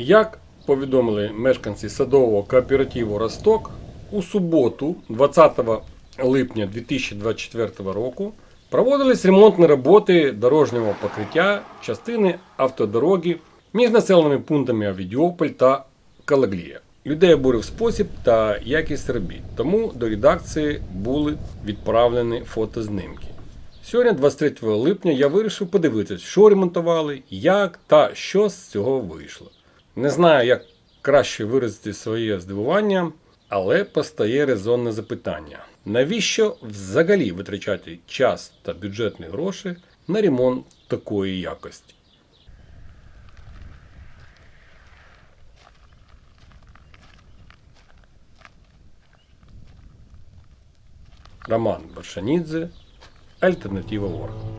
Як повідомили мешканці садового кооперативу Росток, у суботу, 20 липня 2024 року, проводились ремонтні роботи дорожнього покриття частини автодороги між населеними пунктами Авідіополь та Калаглія. Людей обурив спосіб та якість робіт, тому до редакції були відправлені фотознімки. Сьогодні, 23 липня, я вирішив подивитися, що ремонтували, як та що з цього вийшло. Не знаю, як краще виразити своє здивування, але постає резонне запитання: навіщо взагалі витрачати час та бюджетні гроші на ремонт такої якості? Роман Баршанідзе, Альтернатива Ворг.